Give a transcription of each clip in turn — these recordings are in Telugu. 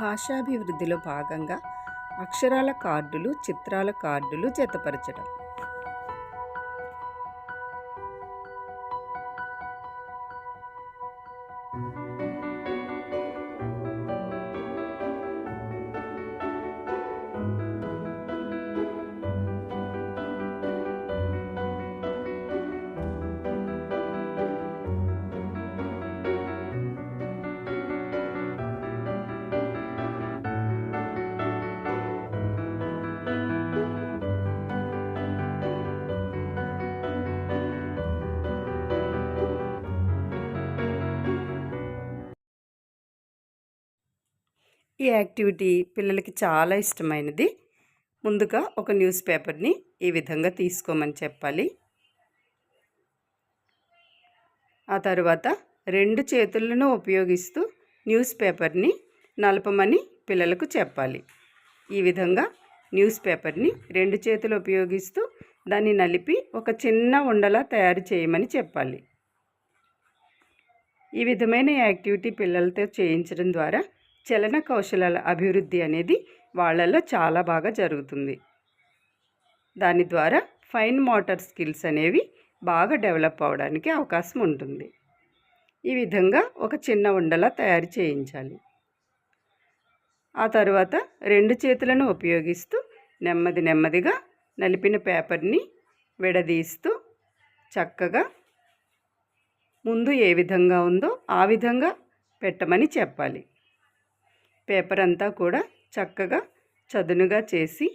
భాషాభివృద్ధిలో భాగంగా అక్షరాల కార్డులు చిత్రాల కార్డులు జతపరచడం. ఈ యాక్టివిటీ పిల్లలకి చాలా ఇష్టమైనది. ముందుగా ఒక న్యూస్ పేపర్ని ఈ విధంగా తీసుకోమని చెప్పాలి. ఆ తర్వాత రెండు చేతులను ఉపయోగిస్తూ న్యూస్ పేపర్ని నలపమని పిల్లలకు చెప్పాలి. ఈ విధంగా న్యూస్ పేపర్ని రెండు చేతులు ఉపయోగిస్తూ దాన్ని నలిపి ఒక చిన్న ఉండలా తయారు చేయమని చెప్పాలి. ఈ విధమైన యాక్టివిటీ పిల్లలతో చేయించడం ద్వారా చలన కౌశలాల అభివృద్ధి అనేది వాళ్ళల్లో చాలా బాగా జరుగుతుంది. దాని ద్వారా ఫైన్ మోటార్ స్కిల్స్ అనేవి బాగా డెవలప్ అవడానికి అవకాశం ఉంటుంది. ఈ విధంగా ఒక చిన్న ఉండలా తయారు చేయించాలి. ఆ తర్వాత రెండు చేతులను ఉపయోగిస్తూ నెమ్మది నెమ్మదిగా నలిపిన పేపర్ని విడదీస్తూ చక్కగా ముందు ఏ విధంగా ఉందో ఆ విధంగా పెట్టమని చెప్పాలి. పేపర్ అంతా కూడా చక్కగా చదునుగా చేసి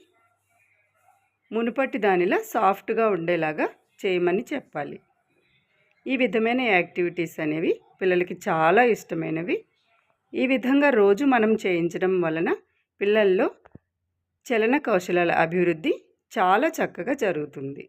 మునుపటి దానిలా సాఫ్ట్గా ఉండేలాగా చేయమని చెప్పాలి. ఈ విధమైన యాక్టివిటీస్ అనేవి పిల్లలకి చాలా ఇష్టమైనవి. ఈ విధంగా రోజు మనం చేయించడం వలన పిల్లల్లో చలన కౌశలాల అభివృద్ధి చాలా చక్కగా జరుగుతుంది.